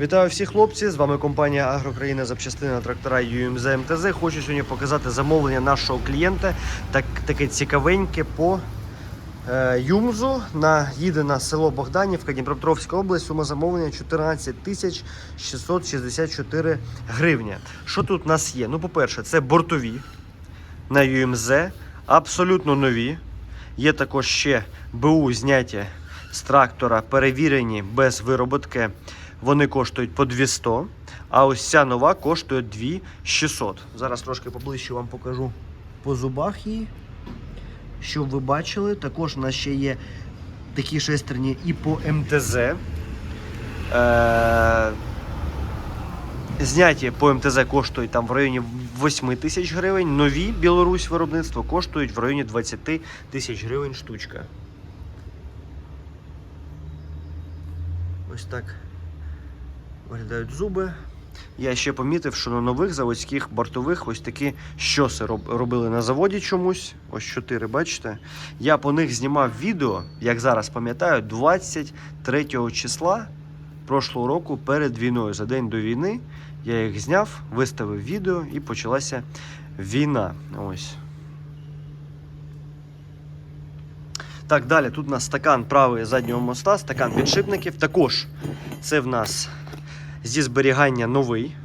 Вітаю всіх хлопці! З вами компанія Агрокраїна запчастина трактора UMZ МТЗ. Хочу сьогодні показати замовлення нашого клієнта. Так, таке цікавеньке по е, Юмзу. На, їде на село Богданівка, Дніпропетровська область. Сума замовлення 14 тисяч 664 гривні. Що тут у нас є? Ну, по-перше, це бортові на UMZ, абсолютно нові. Є також ще БУ зняті з трактора, перевірені без вироботки. Вони коштують по 200, а ось ця нова коштує 2600. Зараз трошки поближче вам покажу по зубах її. Щоб ви бачили, також у нас ще є такі шестерні і по МТЗ. Е- Зняті по МТЗ коштують там в районі 8 тисяч гривень. Нові Білорусь виробництво коштують в районі 20 тисяч гривень штучка. Ось так виглядають зуби. Я ще помітив, що на нових заводських бортових ось такі щоси роб- робили на заводі чомусь. Ось чотири, бачите. Я по них знімав відео, як зараз пам'ятаю, 23 числа прошлого року перед війною. За день до війни я їх зняв, виставив відео і почалася війна. Ось. Так, далі тут у нас стакан правої заднього моста, стакан підшипників. Також це в нас зі зберігання новий.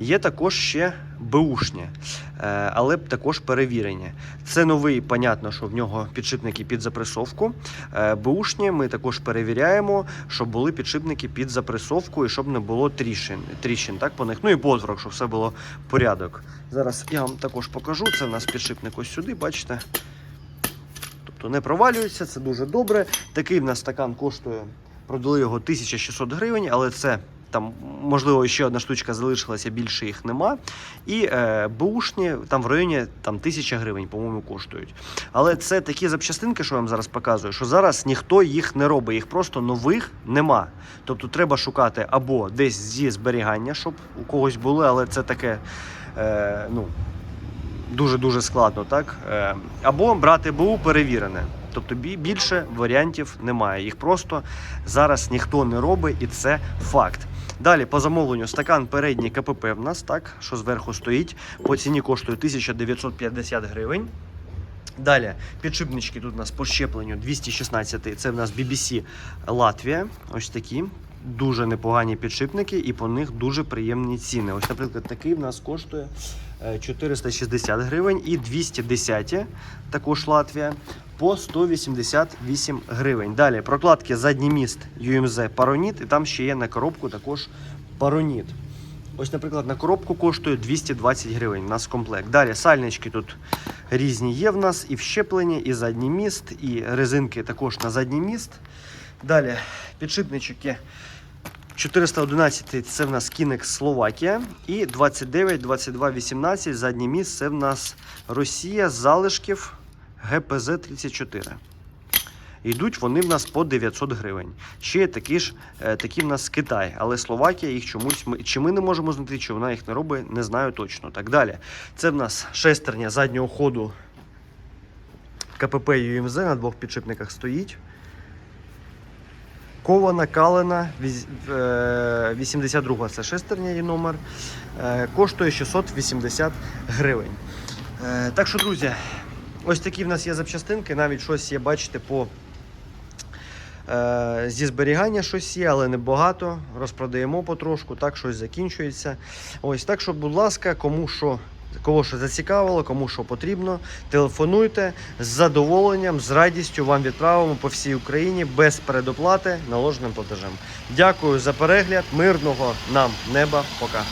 Є також ще беушні, е, але також перевірені. Це новий, понятно, що в нього підшипники під запресовку. Е, Беушні ми також перевіряємо, щоб були підшипники під запресовку і щоб не було тріщин, тріщин так, по них. Ну і подворок, щоб все було порядок. Зараз я вам також покажу. Це в нас підшипник ось сюди, бачите. Тобто не провалюється, це дуже добре. Такий в нас стакан коштує, продали його 1600 гривень, але це там, можливо, ще одна штучка залишилася, більше їх нема. І е, бушні там в районі там, 1000 гривень, по-моєму, коштують. Але це такі запчастинки, що я вам зараз показую, що зараз ніхто їх не робить, їх просто нових нема. Тобто треба шукати або десь зі зберігання, щоб у когось були, але це таке. Е, ну, дуже-дуже складно, так? Е, Або брати БУ перевірене. Тобто більше варіантів немає. Їх просто зараз ніхто не робить, і це факт. Далі по замовленню стакан передній КПП в нас, так, що зверху стоїть. По ціні коштує 1950 гривень. Далі підшипнички тут у нас по щепленню 216. Це в нас BBC Латвія. Ось такі. Дуже непогані підшипники, і по них дуже приємні ціни. Ось, наприклад, такий в нас коштує 460 гривень і 210, також Латвія, по 188 гривень. Далі прокладки задній міст UMZ Пароніт, і там ще є на коробку також Пароніт. Ось, наприклад, на коробку коштує 220 гривень. У нас комплект. Далі сальнички тут різні є в нас і вщеплені, і задній міст, і резинки також на задній міст. Далі підшипнички 411 це в нас Kinex Словакія. І 29, 22, 18 заднє міст це в нас Росія залишків ГПЗ 34. Йдуть вони в нас по 900 гривень. Ще є такі ж е, такі в нас Китай, але Словакія їх чомусь чи ми не можемо знайти, чи вона їх не робить, не знаю точно. Так далі. Це в нас шестерня заднього ходу КПП ЮМЗ на двох підшипниках стоїть. Кована, калена, віз- е, 82 це шестерня її номер. Е, Коштує 680 гривень. Е, Так що, друзі, ось такі в нас є запчастинки. Навіть щось є, бачите, по е, зі зберігання щось є, але не багато. Розпродаємо потрошку, так щось закінчується. Ось так що, будь ласка, кому що. Кого що зацікавило, кому що потрібно, телефонуйте з задоволенням, з радістю вам відправимо по всій Україні без передоплати наложеним платежем. Дякую за перегляд, мирного нам неба. Пока.